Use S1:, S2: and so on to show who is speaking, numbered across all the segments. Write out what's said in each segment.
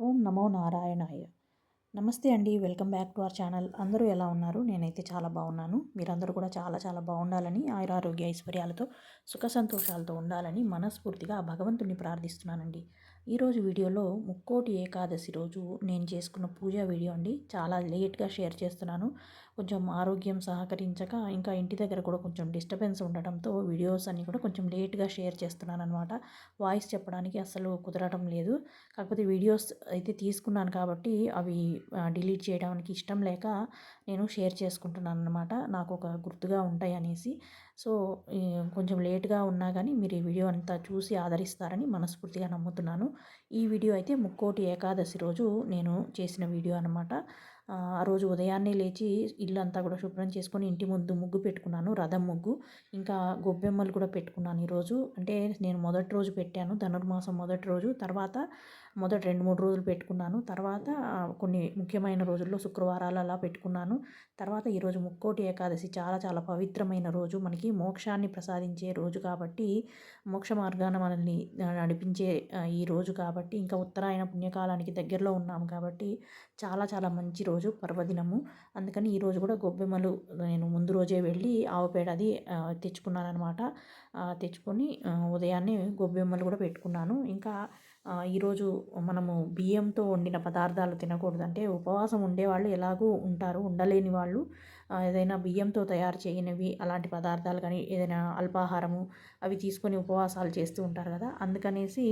S1: ఓం నమో నారాయణాయ. నమస్తే అండి welcome back to our channel. అందరూ ఎలా ఉన్నారు? నేనైతే చాలా బాగున్నాను. మీరందరూ కూడా చాలా చాలా బాగుండాలని ఆయురారోగ్య ఐశ్వర్యాలతో సుఖ సంతోషాలతో ఉండాలని మనస్ఫూర్తిగా ఆ భగవంతుని ప్రార్థిస్తున్నానండి. ఈరోజు వీడియోలో ముక్కోటి ఏకాదశి రోజు నేను చేసుకున్న పూజా వీడియో అండి. చాలా లేట్గా షేర్ చేస్తున్నాను. కొంచెం ఆరోగ్యం సహకరించక ఇంకా ఇంటి దగ్గర కూడా కొంచెం డిస్టర్బెన్స్ ఉండటంతో వీడియోస్ అన్నీ కూడా కొంచెం లేట్గా షేర్ చేస్తున్నాను అనమాట వాయిస్ చెప్పడానికి అసలు కుదరటం లేదు. కాకపోతే వీడియోస్ అయితే తీసుకున్నాను కాబట్టి అవి డిలీట్ చేయడానికి ఇష్టం లేక నేను షేర్ చేసుకుంటున్నాను అనమాట నాకు ఒక గుర్తుగా ఉంటాయి అనేసి సో కొంచెం లేట్గా ఉన్నా కానీ మీరు ఈ వీడియో అంతా చూసి ఆదరిస్తారని మనస్ఫూర్తిగా నమ్ముతున్నాను. ఈ వీడియో అయితే ముక్కోటి ఏకాదశి రోజు నేను చేసిన వీడియో అనమాట ఆ రోజు ఉదయాన్నే లేచి ఇల్లంతా కూడా శుభ్రం చేసుకొని ఇంటి ముందు ముగ్గు పెట్టుకున్నాను రథం ముగ్గు. ఇంకా గొబ్బెమ్మలు కూడా పెట్టుకున్నాను ఈరోజు అంటే నేను మొదటి రోజు పెట్టాను ధనుర్మాసం మొదటి రోజు. తర్వాత మొదటి రెండు మూడు రోజులు పెట్టుకున్నాను. తర్వాత కొన్ని ముఖ్యమైన రోజుల్లో శుక్రవారాలు అలా పెట్టుకున్నాను. తర్వాత ఈరోజు ముక్కోటి ఏకాదశి చాలా చాలా పవిత్రమైన రోజు. మనకి మోక్షాన్ని ప్రసాదించే రోజు కాబట్టి మోక్ష మార్గాన మనల్ని నడిపించే ఈ రోజు కాబట్టి ఇంకా ఉత్తరాయణ పుణ్యకాలానికి దగ్గరలో ఉన్నాము కాబట్టి చాలా చాలా మంచి రోజు. పర్వదినము. అందుకని ఈరోజు కూడా గొబ్బెమ్మలు నేను ముందు రోజే వెళ్ళి ఆవు పేడ అది తెచ్చుకున్నాను అనమాట తెచ్చుకొని ఉదయాన్నే గొబ్బెమ్మలు కూడా పెట్టుకున్నాను. ఇంకా ఈరోజు మనము బియ్యంతో వండిన పదార్థాలు తినకూడదు అంటే ఉపవాసం ఉండేవాళ్ళు ఎలాగూ ఉంటారు ఉండలేని వాళ్ళు. ఏదైనా బియ్యంతో తయారు చేయనివి అలాంటి పదార్థాలు కానీ ఏదైనా అల్పాహారము అవి తీసుకొని ఉపవాసాలు చేస్తూ ఉంటారు కదా. అందుకనేసి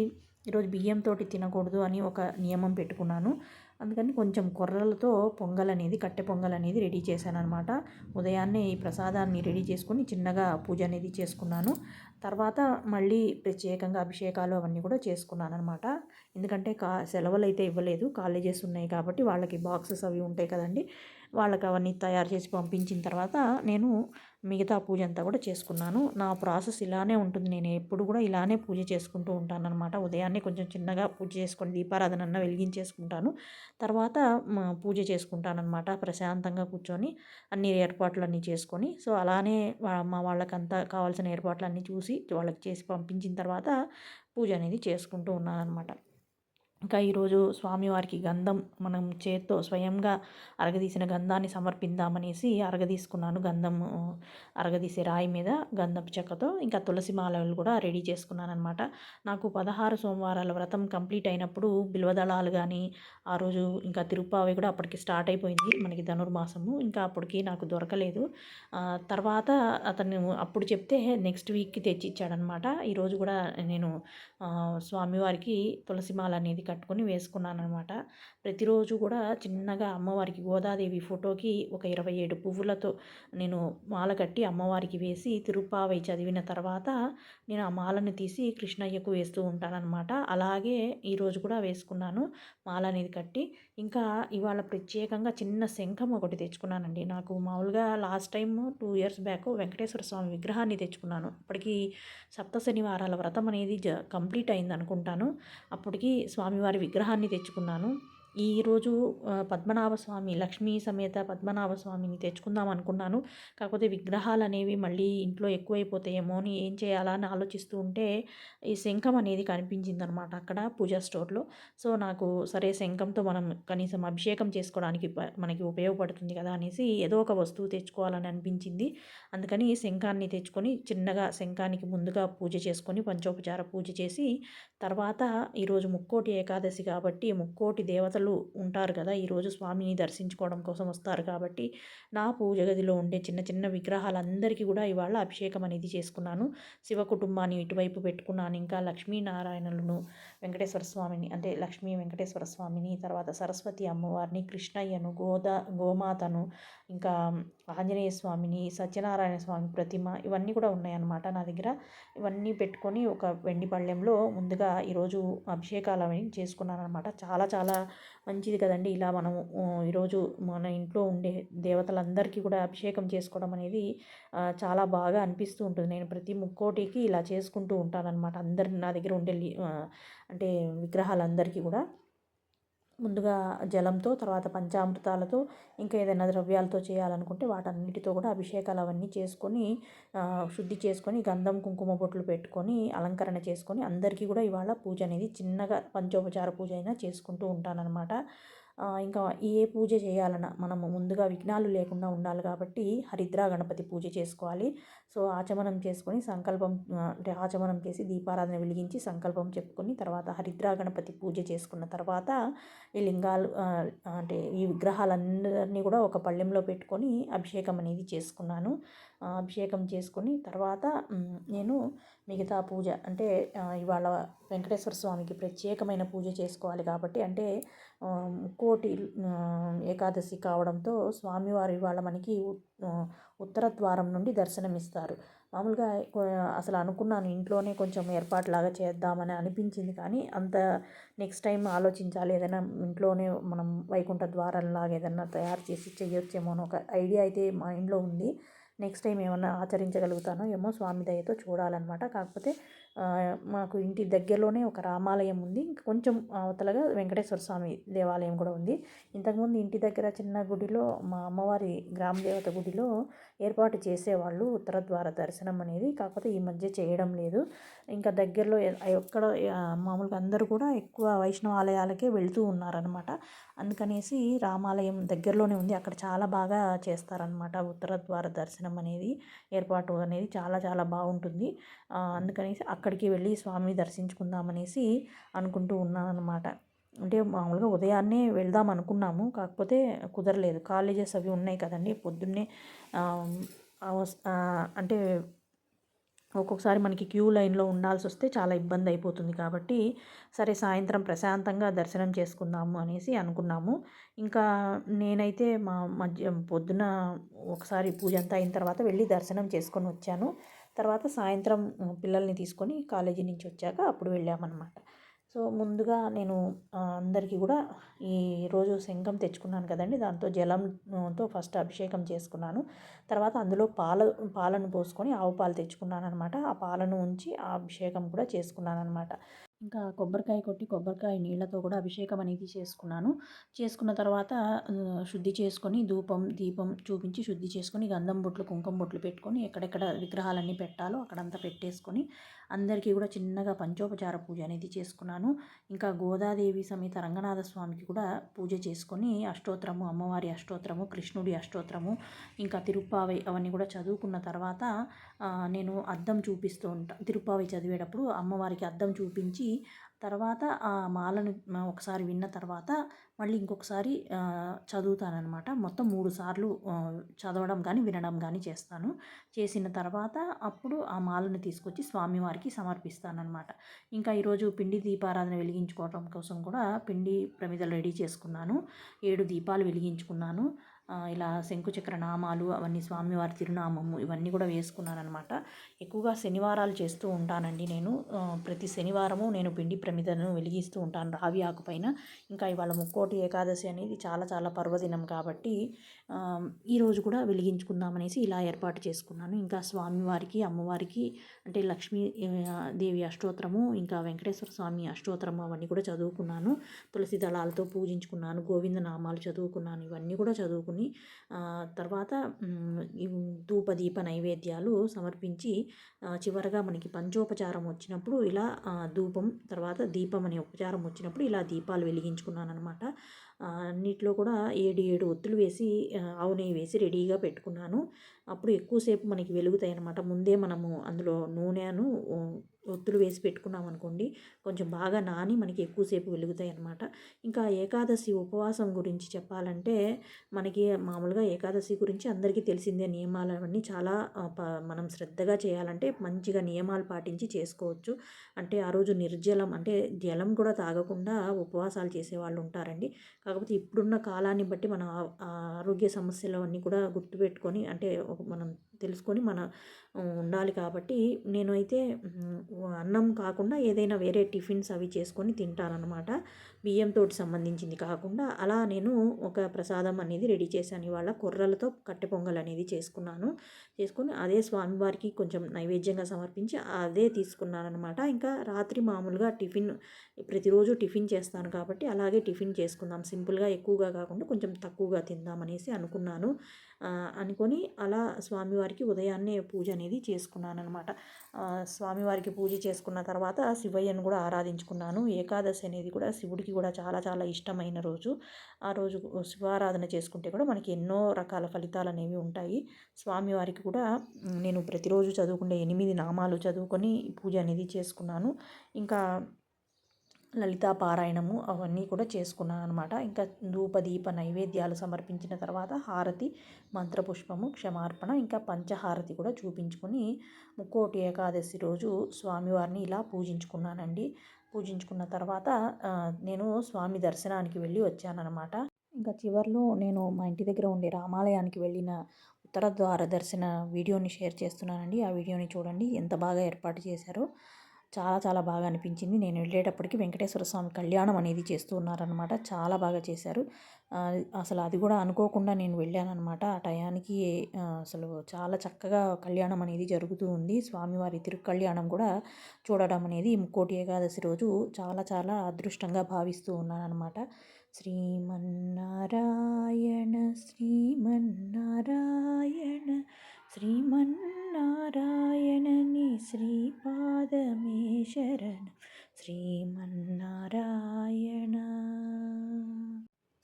S1: ఈరోజు బియ్యంతో తినకూడదు అని ఒక నియమం పెట్టుకున్నాను. అందుకని కొంచెం కొర్రలతో పొంగల్ అనేది కట్టె పొంగల్ అనేది రెడీ చేశాను అనమాట ఉదయాన్నే ఈ ప్రసాదాన్ని రెడీ చేసుకుని చిన్నగా పూజ అనేది చేసుకున్నాను. తర్వాత మళ్ళీ ప్రత్యేకంగా అభిషేకాలు అవన్నీ కూడా చేసుకున్నాను అనమాట ఎందుకంటే కా సెలవులు అయితే ఇవ్వలేదు కాలేజెస్ ఉన్నాయి కాబట్టి వాళ్ళకి బాక్సెస్ అవి ఉంటాయి కదండి. వాళ్ళకి అవన్నీ తయారు చేసి పంపించిన తర్వాత నేను మిగతా పూజ అంతా కూడా చేసుకున్నాను. నా ప్రాసెస్ ఇలానే ఉంటుంది. నేను ఎప్పుడు కూడా ఇలానే పూజ చేసుకుంటూ ఉంటాను అనమాట ఉదయాన్నే కొంచెం చిన్నగా పూజ చేసుకొని దీపారాధన అన్న వెలిగించేసుకుంటాను. తర్వాత పూజ చేసుకుంటాను అనమాట ప్రశాంతంగా కూర్చొని అన్ని ఏర్పాట్లు అన్నీ చేసుకొని సో అలానే మా వాళ్ళకంతా కావాల్సిన ఏర్పాట్లు అన్నీ చూసి వాళ్ళకి చేసి పంపించిన తర్వాత పూజ అనేది చేసుకుంటూ ఉన్నాను అనమాట ఇంకా ఈరోజు స్వామివారికి గంధం మనం చేత్తో స్వయంగా అరగదీసిన గంధాన్ని సమర్పిద్దామనేసి అరగదీసుకున్నాను. గంధం అరగదీసే రాయి మీద గంధపు చెక్కతో ఇంకా తులసి మాలలు కూడా రెడీ చేసుకున్నాను అనమాట నాకు పదహారు సోమవారాల వ్రతం కంప్లీట్ అయినప్పుడు బిల్వదళాలు కానీ ఆ రోజు ఇంకా తిరుపావి కూడా అప్పటికి స్టార్ట్ అయిపోయింది మనకి ధనుర్మాసము. ఇంకా అప్పటికి నాకు దొరకలేదు. తర్వాత అతను అప్పుడు చెప్తే నెక్స్ట్ వీక్కి తెచ్చి ఇచ్చాడనమాట ఈరోజు కూడా నేను స్వామివారికి తులసిమాల అనేది కట్టుకొని వేసుకున్నాను అనమాట ప్రతిరోజు కూడా చిన్నగా అమ్మవారికి గోదాదేవి ఫోటోకి ఒక ఇరవై ఏడు పువ్వులతో నేను మాల కట్టి అమ్మవారికి వేసి తిరుపావై చదివిన తర్వాత నేను ఆ మాలను తీసి కృష్ణయ్యకు వేస్తూ ఉంటానన్నమాట అలాగే ఈరోజు కూడా వేసుకున్నాను మాల అనేది కట్టి. ఇంకా ఇవాళ ప్రత్యేకంగా చిన్న శంఖం ఒకటి తెచ్చుకున్నానండి. నాకు మామూలుగా last time two years back Venkateswara Swamy విగ్రహాన్ని తెచ్చుకున్నాను. అప్పటికి సప్త శనివారాల వ్రతం అనేది జ కంప్లీట్ అయింది అనుకుంటాను అప్పటికి స్వామి స్వామివారి విగ్రహాన్ని తెచ్చుకున్నాను. ఈరోజు పద్మనాభ స్వామి లక్ష్మీ సమేత పద్మనాభ స్వామిని తెచ్చుకుందాం అనుకున్నాను. కాకపోతే విగ్రహాలు అనేవి మళ్ళీ ఇంట్లో ఎక్కువైపోతాయేమో అని ఏం చేయాలా అని ఆలోచిస్తూ ఉంటే ఈ శంఖం అనేది కనిపించింది అనమాట అక్కడ పూజా స్టోర్లో. సో నాకు సరే శంఖంతో మనం కనీసం అభిషేకం చేసుకోవడానికి మనకి ఉపయోగపడుతుంది కదా అనేసి ఏదో ఒక వస్తువు తెచ్చుకోవాలని అనిపించింది. అందుకని శంఖాన్ని తెచ్చుకొని చిన్నగా శంఖానికి ముందుగా పూజ చేసుకొని పంచోపచార పూజ చేసి తర్వాత ఈరోజు ముక్కోటి ఏకాదశి కాబట్టి ముక్కోటి దేవతలు భక్తులు ఉంటారు కదా ఈరోజు స్వామిని దర్శించుకోవడం కోసం వస్తారు కాబట్టి నా పూజ గదిలో ఉండే చిన్న చిన్న విగ్రహాలందరికీ కూడా ఇవాళ అభిషేకం అనేది చేసుకున్నాను. శివ కుటుంబాన్ని ఇటువైపు పెట్టుకున్నాను ఇంకా లక్ష్మీనారాయణులను వెంకటేశ్వర స్వామిని అంటే లక్ష్మీ వెంకటేశ్వర స్వామిని తర్వాత సరస్వతి అమ్మవారిని కృష్ణయ్యను గోదా గోమాతను ఇంకా ఆంజనేయ స్వామిని సత్యనారాయణ స్వామి ప్రతిమ ఇవన్నీ కూడా ఉన్నాయన్నమాట నా దగ్గర. ఇవన్నీ పెట్టుకొని ఒక వెండి పళ్ళెంలో ముందుగా ఈరోజు అభిషేకాలు అవి చేసుకున్నాను అనమాట చాలా చాలా మంచిది కదండి. ఇలా మనము ఈరోజు మన ఇంట్లో ఉండే దేవతలందరికీ కూడా అభిషేకం చేసుకోవడం అనేది చాలా బాగా అనిపిస్తూ ఉంటుంది. నేను ప్రతి ముక్కోటికి ఇలా చేసుకుంటూ ఉంటానన్నమాట. అందరి నా దగ్గర ఉండే అంటే విగ్రహాలందరికీ కూడా. ముందుగా జలంతో తర్వాత పంచామృతాలతో ఇంకా ఏదైనా ద్రవ్యాలతో చేయాలనుకుంటే వాటన్నిటితో కూడా అభిషేకాలు అవన్నీ చేసుకొని శుద్ధి చేసుకొని గంధం కుంకుమ బొట్లు పెట్టుకొని అలంకరణ చేసుకొని అందరికీ కూడా ఇవాళ పూజ అనేది చిన్నగా పంచోపచార పూజ అయినా చేసుకుంటూ ఉంటానన్నమాట. ఇంకా ఏ పూజ చేయాలన్నా మనము ముందుగా విఘ్నాలు లేకుండా ఉండాలి కాబట్టి హరిద్రా గణపతి పూజ చేసుకోవాలి. సో ఆచమనం చేసుకొని సంకల్పం అంటే ఆచమనం చేసి దీపారాధన వెలిగించి సంకల్పం చెప్పుకొని తర్వాత హరిద్రా గణపతి పూజ చేసుకున్న తర్వాత ఈ లింగాలు అంటే ఈ విగ్రహాలన్నీ కూడా ఒక పళ్ళెంలో పెట్టుకొని అభిషేకం అనేది చేసుకున్నాను. అభిషేకం చేసుకొని తర్వాత నేను మిగతా పూజ అంటే ఇవాళ వెంకటేశ్వర స్వామికి ప్రత్యేకమైన పూజ చేసుకోవాలి కాబట్టి అంటే కోటి ఏకాదశి కావడంతో స్వామివారు ఇవాళ మనకి ఉత్తర ద్వారం నుండి దర్శనమిస్తారు. మామూలుగా అసలు అనుకున్నాను ఇంట్లోనే కొంచెం ఏర్పాటులాగా చేద్దామని అనిపించింది కానీ అంత నెక్స్ట్ టైం ఆలోచించాలి ఏదైనా ఇంట్లోనే మనం వైకుంఠ ద్వారంలాగా ఏదైనా తయారు చేసి చేయొచ్చేమో అని ఒక ఐడియా అయితే మైండ్లో ఉంది. నెక్స్ట్ టైం ఏమన్నా ఆచరించగలుగుతానో ఏమో స్వామి దయతో చూడాలన్నమాట. కాకపోతే మాకు ఇంటి దగ్గరలోనే ఒక రామాలయం ఉంది. ఇంకా కొంచెం అవతలగా వెంకటేశ్వర స్వామి దేవాలయం కూడా ఉంది. ఇంతకుముందు ఇంటి దగ్గర చిన్న గుడిలో మా అమ్మవారి గ్రామదేవత గుడిలో ఏర్పాటు చేసేవాళ్ళు ఉత్తర ద్వార దర్శనం అనేది. కాకపోతే ఈ మధ్య చేయడం లేదు. ఇంకా దగ్గరలో ఎక్కడ మామూలుగా అందరూ కూడా ఎక్కువ వైష్ణవ ఆలయాలకే వెళుతూ ఉన్నారనమాట అందుకనేసి రామాలయం దగ్గరలోనే ఉంది. అక్కడ చాలా బాగా చేస్తారనమాట ఉత్తర ద్వార దర్శనం అనేది. ఏర్పాటు అనేది చాలా చాలా బాగుంటుంది. అందుకనేసి అక్కడికి వెళ్ళి స్వామిని దర్శించుకుందామనేసి అనుకుంటూ ఉన్నాను అనమాట అంటే మామూలుగా ఉదయాన్నే వెళ్దాం అనుకున్నాము. కాకపోతే కుదరలేదు. కాలేజెస్ అవి ఉన్నాయి కదండి. పొద్దున్నే అంటే ఒక్కొక్కసారి మనకి క్యూ లైన్లో ఉండాల్సి వస్తే చాలా ఇబ్బంది అయిపోతుంది కాబట్టి సరే సాయంత్రం ప్రశాంతంగా దర్శనం చేసుకుందాము అనేసి అనుకున్నాము. ఇంకా నేనైతే మా మధ్య పొద్దున ఒకసారి పూజ అంతా అయిన తర్వాత వెళ్ళి దర్శనం చేసుకొని వచ్చాను. తర్వాత సాయంత్రం పిల్లల్ని తీసుకొని కాలేజీ నుంచి వచ్చాక అప్పుడు వెళ్ళామన్నమాట. సో ముందుగా నేను అందరికీ కూడా ఈ రోజు శంఖం తెచ్చుకున్నాను కదండి. దాంతో జలంతో ఫస్ట్ అభిషేకం చేసుకున్నాను. తర్వాత అందులో పాల పాలను పోసుకొని ఆవు పాలు తెచ్చుకున్నాను అనమాట ఆ పాలను ఉంచి ఆ అభిషేకం కూడా చేసుకున్నాను అనమాట ఇంకా కొబ్బరికాయ కొట్టి కొబ్బరికాయ నీళ్ళతో కూడా అభిషేకం అనేది చేసుకున్నాను. చేసుకున్న తర్వాత శుద్ధి చేసుకొని ధూపం దీపం చూపించి శుద్ధి చేసుకొని గంధం బొట్లు కుంకుమ బొట్లు పెట్టుకొని ఎక్కడెక్కడ విగ్రహాలన్నీ పెట్టాలో అక్కడంతా పెట్టేసుకొని అందరికీ కూడా చిన్నగా పంచోపచార పూజ అనేది చేసుకున్నాను. ఇంకా గోదాదేవి సమేత రంగనాథ స్వామికి కూడా పూజ చేసుకొని అష్టోత్తరము అమ్మవారి అష్టోత్తరము కృష్ణుడి అష్టోత్తరము ఇంకా తిరుప్పావై అవన్నీ కూడా చదువుకున్న తర్వాత నేను అద్దం చూపిస్తూ ఉంటాను తిరుప్పావై చదివేటప్పుడు అమ్మవారికి అద్దం చూపించి తర్వాత ఆ మాలను ఒకసారి విన్న తర్వాత మళ్ళీ ఇంకొకసారి చదువుతానమాట మొత్తం మూడు సార్లు చదవడం కానీ వినడం కానీ చేస్తాను. చేసిన తర్వాత అప్పుడు ఆ మాలను తీసుకొచ్చి స్వామివారికి సమర్పిస్తానమాట ఇంకా ఈరోజు పిండి దీపారాధన వెలిగించుకోవడం కోసం కూడా పిండి ప్రమిదలు రెడీ చేసుకున్నాను. ఏడు దీపాలు వెలిగించుకున్నాను. ఇలా శంకుచక్ర నామాలు అవన్నీ స్వామివారి తిరునామము ఇవన్నీ కూడా వేసుకున్నానమాట ఎక్కువగా శనివారాలు చేస్తూ ఉంటానండి నేను. ప్రతి శనివారము నేను పిండి ప్రమిదను వెలిగిస్తూ ఉంటాను రావి ఆకుపైన ఇంకా ఇవాళ ముక్కోటి ఏకాదశి అనేది చాలా చాలా పర్వదినం కాబట్టి ఈరోజు కూడా వెలిగించుకుందామనేసి ఇలా ఏర్పాటు చేసుకున్నాను. ఇంకా స్వామివారికి అమ్మవారికి అంటే లక్ష్మీ దేవి అష్టోత్తరము ఇంకా వెంకటేశ్వర స్వామి అష్టోత్తరము అవన్నీ కూడా చదువుకున్నాను. తులసి దళాలతో పూజించుకున్నాను గోవింద నామాలు చదువుకున్నాను ఇవన్నీ కూడా చదువుకున్నాను. చేసుకుని తర్వాత ధూప దీప నైవేద్యాలు సమర్పించి చివరగా మనకి పంచోపచారం వచ్చినప్పుడు ఇలా ధూపం తర్వాత దీపం అనే ఉపచారం వచ్చినప్పుడు ఇలా దీపాలు వెలిగించుకున్నాను అనమాట అన్నిట్లో కూడా ఏడు ఏడు ఒత్తులు వేసి ఆవు నెయ్యి వేసి రెడీగా పెట్టుకున్నాను. అప్పుడు ఎక్కువసేపు మనకి వెలుగుతాయి అనమాట ముందే మనము అందులో నూనెను ఒత్తులు వేసి పెట్టుకున్నాం అనుకోండి కొంచెం బాగా నాని మనకి ఎక్కువసేపు వెలుగుతాయి అన్నమాట. ఇంకా ఏకాదశి ఉపవాసం గురించి చెప్పాలంటే మనకి మామూలుగా ఏకాదశి గురించి అందరికీ తెలిసిందే నియమాలు అవన్నీ చాలా మనం శ్రద్ధగా చేయాలంటే మంచిగా నియమాలు పాటించి చేసుకోవచ్చు. అంటే ఆ రోజు నిర్జలం అంటే జలం కూడా తాగకుండా ఉపవాసాలు చేసేవాళ్ళు ఉంటారండి. కాకపోతే ఇప్పుడున్న కాలాన్ని బట్టి మనం ఆరోగ్య సమస్యలు అన్నీ కూడా గుర్తుపెట్టుకొని అంటే మనం తెలుసుకొని మన ఉండాలి కాబట్టి నేనైతే అన్నం కాకుండా ఏదైనా వేరే టిఫిన్స్ అవి చేసుకొని తింటానన్నమాట. బియ్యంతో సంబంధించింది కాకుండా అలా నేను ఒక ప్రసాదం అనేది రెడీ చేశాను. ఇవాళ కొర్రలతో కట్టె పొంగల్ అనేది చేసుకున్నాను. చేసుకుని అదే స్వామివారికి కొంచెం నైవేద్యంగా సమర్పించి అదే తీసుకున్నాను అనమాట ఇంకా రాత్రి మామూలుగా టిఫిన్ ప్రతిరోజు టిఫిన్ చేస్తాను కాబట్టి అలాగే టిఫిన్ చేసుకుందాం. సింపుల్గా ఎక్కువగా కాకుండా కొంచెం తక్కువగా తిందామనేసి అనుకున్నాను. అనుకొని అలా స్వామివారికి ఉదయాన్నే పూజ అనేది చేసుకున్నాను అనమాట స్వామివారికి పూజ చేసుకున్న తర్వాత శివయ్యను కూడా ఆరాధించుకున్నాను. ఏకాదశి అనేది కూడా శివుడికి కూడా చాలా చాలా ఇష్టమైన రోజు. ఆ రోజు శివారాధన చేసుకుంటే కూడా మనకి ఎన్నో రకాల ఫలితాలు అనేవి ఉంటాయి. స్వామివారికి కూడా నేను ప్రతిరోజు చదువుకునే ఎనిమిది నామాలు చదువుకొని పూజ అనేది చేసుకున్నాను. ఇంకా లలితా పారాయణము అవన్నీ కూడా చేసుకున్నాను అనమాట ఇంకా ధూప దీప నైవేద్యాలు సమర్పించిన తర్వాత హారతి మంత్రపుష్పము క్షమార్పణ ఇంకా పంచహారతి కూడా చూపించుకొని ముక్కోటి ఏకాదశి రోజు స్వామివారిని ఇలా పూజించుకున్నానండి. పూజించుకున్న తర్వాత నేను స్వామి దర్శనానికి వెళ్ళి వచ్చానన్నమాట. ఇంకా చివరిలో నేను మా ఇంటి దగ్గర ఉండే రామాలయానికి వెళ్ళిన ఉత్తర ద్వార దర్శన వీడియోని షేర్ చేస్తున్నానండి. ఆ వీడియోని చూడండి ఎంత బాగా ఏర్పాటు చేశారో. చాలా చాలా బాగా అనిపించింది. నేను వెళ్ళేటప్పటికి వెంకటేశ్వర స్వామి కళ్యాణం అనేది చేస్తూ ఉన్నారనమాట చాలా బాగా చేశారు. అసలు అది కూడా అనుకోకుండా నేను వెళ్ళానమాట ఆ టయానికి అసలు చాలా చక్కగా కళ్యాణం అనేది జరుగుతూ ఉంది. స్వామివారి తిరుకళ్యాణం కూడా చూడడం అనేది ముక్కోటి ఏకాదశి రోజు చాలా చాలా అదృష్టంగా భావిస్తూ ఉన్నానమాట శ్రీమన్నారాయణ శ్రీమన్నారాయణ శ్రీమన్నారాయణని శ్రీ శరణం. శ్రీమన్నారాయణ.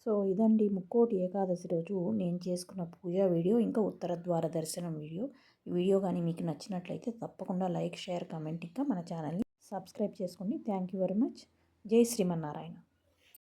S1: సో ఇదండి ముక్కోటి ఏకాదశి రోజు నేను చేసుకున్న పూజా వీడియో ఇంకా ఉత్తర ద్వార దర్శనం వీడియో. ఈ వీడియో కానీ మీకు నచ్చినట్లయితే తప్పకుండా లైక్ షేర్ కమెంట్ ఇంకా మన ఛానల్ని సబ్స్క్రైబ్ చేసుకోండి. Thank you very much. జై శ్రీమన్నారాయణ.